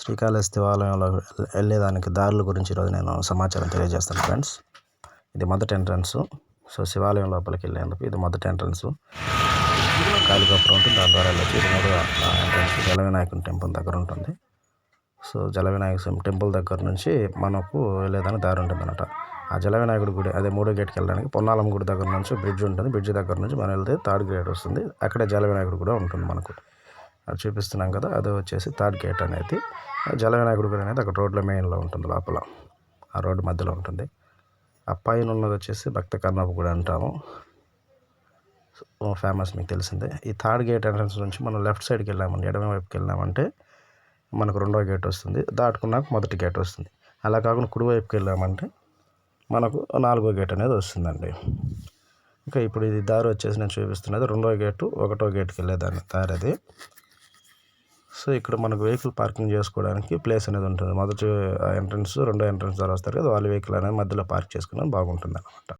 శ్రీకాళహస్తి దేవాలయంలో వెళ్ళేదానికి దారుల గురించి ఈరోజు నేను సమాచారం తెలియజేస్తాను ఫ్రెండ్స్. ఇది మొదటి ఎంట్రన్స్. సో శివాలయం లోపలికి వెళ్ళేందుకు ఇది మొదటి ఎంట్రన్స్. కాళికాపురం ఉంటుంది. దాని ద్వారా వెళ్ళచ్చు. ఇది మూడో ఎంట్రన్స్. టెంపుల్ దగ్గర ఉంటుంది. సో జలవినాయక స్వామి టెంపుల్ దగ్గర నుంచి మనకు వెళ్ళేదానికి దారి ఉంటుంది అనమాట ఆ జలవినాయకుడి గుడి అదే మూడో గేట్కి వెళ్ళడానికి పొన్నాలం గుడి దగ్గర నుంచి బ్రిడ్జ్ ఉంటుంది. బ్రిడ్జ్ దగ్గర నుంచి మనం వెళ్తే థర్డ్ గేట్ వస్తుంది. అక్కడే జలవినాయకుడు కూడా ఉంటుంది మనకు. అది చూపిస్తున్నాం కదా అది వచ్చేసి థర్డ్ గేట్ అనేది. జల వినాయకుడి గుడి అనేది అక్కడ రోడ్ల మెయిన్లో ఉంటుంది లోపల. ఆ రోడ్డు మధ్యలో ఉంటుంది. ఆ పైన ఉన్నది వచ్చేసి భక్త కర్ణపు గుడి అంటాము. ఫేమస్ మీకు తెలిసిందే. ఈ థర్డ్ గేట్ ఎంట్రన్స్ నుంచి మనం లెఫ్ట్ సైడ్కి వెళ్ళామండి ఎడమ వైపుకి వెళ్ళామంటే మనకు రెండో గేట్ వస్తుంది. దాటుకున్నాక మొదటి గేట్ వస్తుంది. అలా కాకుండా కుడివైపుకి వెళ్ళామంటే మనకు నాలుగో గేట్ అనేది వస్తుందండి. ఇంకా ఇప్పుడు ఇది దారి వచ్చేసి నేను చూపిస్తున్నది రెండో గేటు ఒకటో గేట్కి వెళ్ళేదాన్ని దారి అది. ఇక్కడ మనకు వెహికల్ పార్కింగ్ చేసుకోవడానికి ప్లేస్ అనేది ఉంటుంది. మొదటి ఎంట్రన్స్ రెండో ఎంట్రన్స్ ద్వారా వస్తారు కదా వాళ్ళ వెహికల్ అనేది మధ్యలో పార్క్ చేసుకుని బాగుంటుంది అనమాట